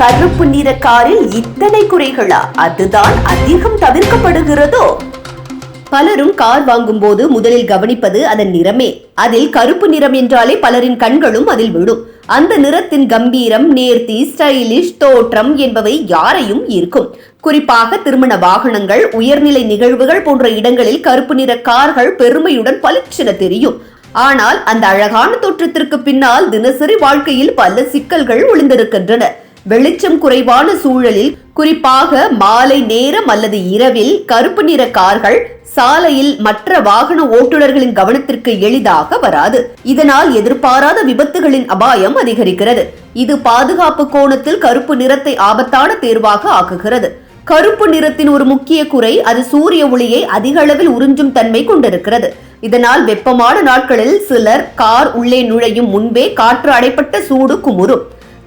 கருப்பு நிற காரில் இத்தனை குறைகளா? அதுதான் அதிகம் தவிர்க்கப்படுகிறதோ? பலரும் கார் வாங்கும்போது முதலில் கவனிப்பது அதன் நிறமே. அதில் கருப்பு நிறம் என்றாலே பலரின் கண்களும் அதில் விழும். அந்த நிறத்தின் கம்பீரம் நேர்த்தி ஸ்டைலிஷ் தோற்றம் என்பவை யாரையும் ஈர்க்கும். குறிப்பாக திருமண வாகனங்கள் உயர்நிலை நிகழ்வுகள் போன்ற இடங்களில் கருப்பு நிற கார்கள் பெருமையுடன் பளிச்சென தெரியும். ஆனால் அந்த அழகான தோற்றத்திற்கு பின்னால் தினசரி வாழ்க்கையில் பல சிக்கல்கள் ஒளிந்திருக்கின்றன. வெளிச்சம் குறைவான சூழலில் குறிப்பாக மாலை நேரம் அல்லது இரவில் கருப்பு நிற கார்கள் சாலையில் மற்ற வாகன ஓட்டுநர்களின் கவனத்திற்கு எளிதாக வராது. இதனால் எதிர்பாராத விபத்துகளின் அபாயம் அதிகரிக்கிறது. இது பாதுகாப்பு கோணத்தில் கருப்பு நிறத்தை ஆபத்தான தேர்வாக ஆக்குகிறது. கருப்பு நிறத்தின் ஒரு முக்கிய குறை அது சூரிய ஒளியை அதிக அளவில் உறிஞ்சும் தன்மை கொண்டிருக்கிறது. இதனால் வெப்பமான நாட்களில் சிலர் கார் உள்ளே நுழையும் முன்பே காற்று அடைப்பட்ட சூடு குமுறும்.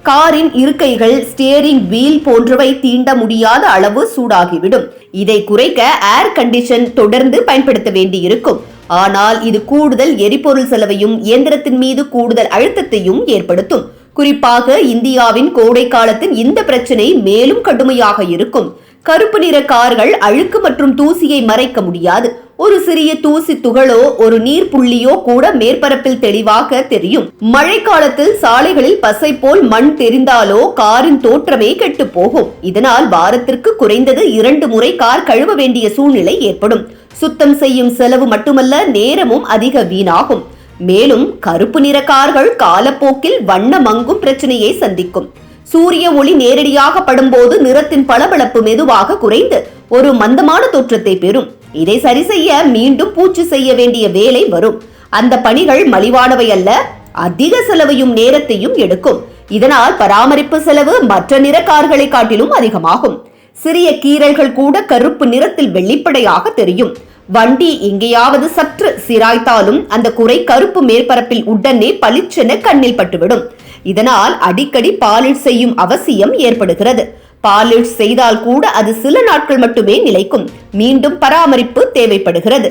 காரின் இருக்கைகள் ஸ்டியரிங் வீல் போன்றவை தீண்ட முடியாத அளவு சூடாகிவிடும். இதை குறைக்க ஏர் கண்டிஷன் தொடர்ந்து பயன்படுத்த வேண்டியிருக்கும். ஆனால் இது கூடுதல் எரிபொருள் செலவையும் இயந்திரத்தின் மீது கூடுதல் அழுத்தத்தையும் ஏற்படுத்தும். குறிப்பாக இந்தியாவின் கோடை காலத்தின் இந்த பிரச்சனை மேலும் கடுமையாக இருக்கும். கருப்பு நிற கார்கள் அழுக்கு மற்றும் தூசியை மறைக்க முடியாது. ஒரு சிறிய தூசி துகளோ ஒரு நீர் புள்ளியோ கூட மேற்பரப்பில் தெளிவாக தெரியும். மழைக்காலத்தில் சாலைகளில் பசை போல் மண் தெரிந்தாலோ காரின் தோற்றமே கெட்டு போகும். இதனால் வாரத்திற்கு குறைந்தது இரண்டு முறை கார் கழுவ வேண்டிய சூழ்நிலை ஏற்படும். சுத்தம் செய்யும் செலவு மட்டுமல்ல நேரமும் அதிக வீணாகும். மேலும் கருப்பு நிற கார்கள் காலப்போக்கில் வண்ணமங்கும் பிரச்சனையை சந்திக்கும். சூரிய ஒளி நேரடியாக படும்போது நிறத்தின் பளபளப்பு மெதுவாக குறைந்து ஒரு மந்தமான தோற்றத்தை பெறும். இதை சரி செய்ய மீண்டும் பூச்சு செய்ய வேண்டிய வேலை வரும். அந்த பணிகள் மலிவானவை அல்ல அதிக செலவையும் நேரத்தையும் எடுக்கும். இதனால் பராமரிப்பு செலவு மற்ற நிற கார்களை காட்டிலும் அதிகமாகும். சிறிய கீறல்கள் கூட கருப்பு நிறத்தில் வெள்ளிப்படையாக தெரியும். வண்டி எங்கேயாவது சற்று சிராய்த்தாலும் அந்த குறை கருப்பு மேற்பரப்பில் உடனே பளிச்சென கண்ணில் பட்டுவிடும். இதனால் அடிக்கடி பாலிட் செய்யும் அவசியம் ஏற்படுகிறது. பாலிட் செய்தால் கூட அது சில நாட்கள் மட்டுமே நிலைக்கும். மீண்டும் பராமரிப்பு தேவைப்படுகிறது.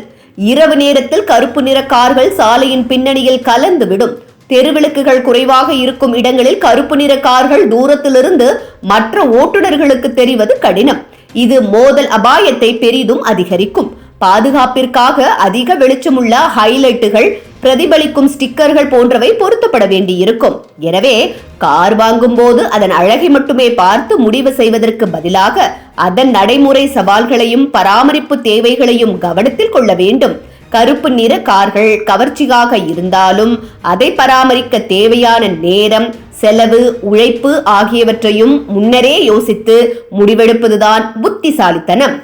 இரவு நேரத்தில் கருப்பு நிற கார்கள் சாலையின் பின்னணியில் கலந்து விடும் தெருவிளக்குகள் குறைவாக இருக்கும் இடங்களில் கருப்பு நிற கார்கள் தூரத்திலிருந்து மற்ற ஓட்டுநர்களுக்கு தெரிவது கடினம். இது மோதல் அபாயத்தை பெரிதும் அதிகரிக்கும். பாதுகாப்பிற்காக அதிக வெளிச்சமுள்ள ஹைலைட்டுகள் பிரதிபலிக்கும் ஸ்டிக்கர்கள் போன்றவை பொருத்தப்பட வேண்டியிருக்கும். எனவே கார் வாங்கும் போது அதன் அழகை மட்டுமே பார்த்து முடிவு செய்வதற்கு பதிலாக அதன் நடைமுறை சவால்களையும் பராமரிப்பு தேவைகளையும் கவனத்தில் கொள்ள வேண்டும். கருப்பு நிற கார்கள் கவர்ச்சியாக இருந்தாலும் அதை பராமரிக்க தேவையான நேரம் செலவு உழைப்பு ஆகியவற்றையும் முன்னரே யோசித்து முடிவெடுப்பதுதான் புத்திசாலித்தனம்.